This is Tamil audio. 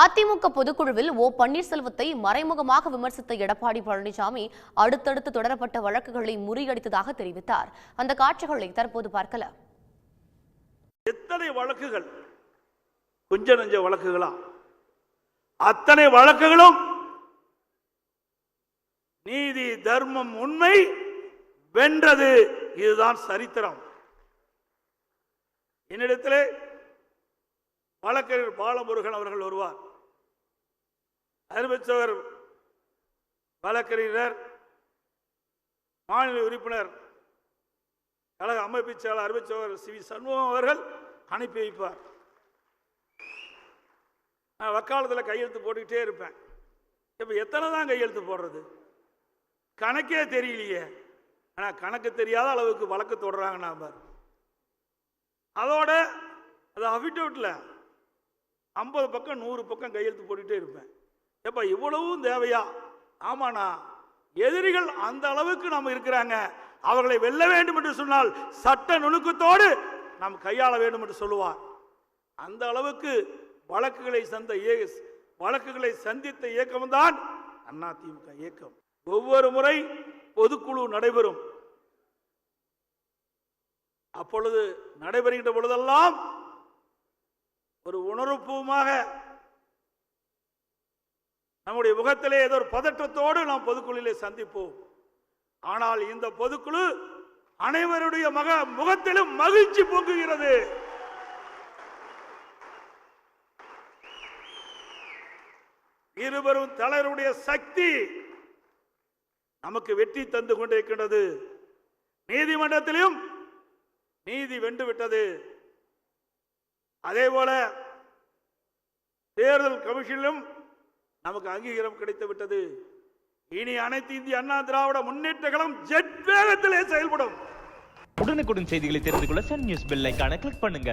அதிமுக பொதுக்குழுவில் ஓ பன்னீர்செல்வத்தை மறைமுகமாக விமர்சித்த எடப்பாடி பழனிசாமி அடுத்தடுத்து தொடரப்பட்ட வழக்குகளை முறியடித்ததாக தெரிவித்தார். அந்த காட்சிகளை தற்போது பார்க்கல. எத்தனை வழக்குகள்? கொஞ்ச நெஞ்ச வழக்குகளா? அத்தனை வழக்குகளும் நீதி தர்மம் உண்மை வென்றது. இதுதான் சரித்திரம். என்னிடத்திலே வழக்கறிஞர் பாலமுருகன் அவர்கள் வருவார் அறிவிச்சவர் வழக்கறிஞர் மாநில உறுப்பினர் கழக அமைப்பு செயலர் அறிவிச்சவர் சி வி சண்முகம் அவர்கள் அனுப்பி வைப்பார். நான் வக்காலத்தில் கையெழுத்து போட்டுக்கிட்டே இருப்பேன். இப்போ எத்தனை தான் கையெழுத்து போடுறது? கணக்கே தெரியலையே. ஆனால் கணக்கு தெரியாத அளவுக்கு வழக்கு தொடர்றாங்க நாம. அதோட அது அஃபிடவிட்டில் ஐம்பது பக்கம் நூறு பக்கம் கையெழுத்து போட்டுகிட்டே இருப்பேன். எப்போ இவ்வளவும் தேவையா? ஆமாண்ணா. எதிரிகள் அந்த அளவுக்கு நம்ம இருக்கிறாங்க. அவர்களை வெல்ல வேண்டும் என்று சொன்னால் சட்ட நுணுக்கத்தோடு நாம் கையாள வேண்டும் என்று சொல்லுவார். அந்த அளவுக்கு வழக்குகளை சந்த வழக்குகளை சந்தித்த இயக்கம்தான் திமுக இயக்கம். ஒவ்வொரு முறை பொதுக்குழு நடைபெறும். அப்பொழுது நடைபெறுகின்ற பொழுதெல்லாம் ஒரு உணர்வுபூர்வமாக நம்முடைய முகத்திலே ஏதோ ஒரு பதற்றத்தோடு நாம் பொதுக்குழுவிலே சந்திப்போம். ஆனால் இந்த பொதுக்குழு அனைவருடைய மக முகத்திலும் மகிழ்ச்சி பொங்குகிறது. இருவரும் தலைவருடைய சக்தி நமக்கு வெற்றி தந்து கொண்டிருக்கின்றது. நீதிமன்றத்திலும் நீதி வென்று விட்டது. அதே போல தேர்தல் கமிஷனிலும் நமக்கு அங்கீகாரம் கிடைத்து விட்டது இனி அனைத்து இந்திய அண்ணா திராவிட முன்னேற்ற கழகம் ஜெட் வேகத்திலே செயல்படும். உடனுக்குடன் செய்திகளை தெரிந்து கொள்ள சன் நியூஸ் பெல் ஐக்கான கிளிக் பண்ணுங்க.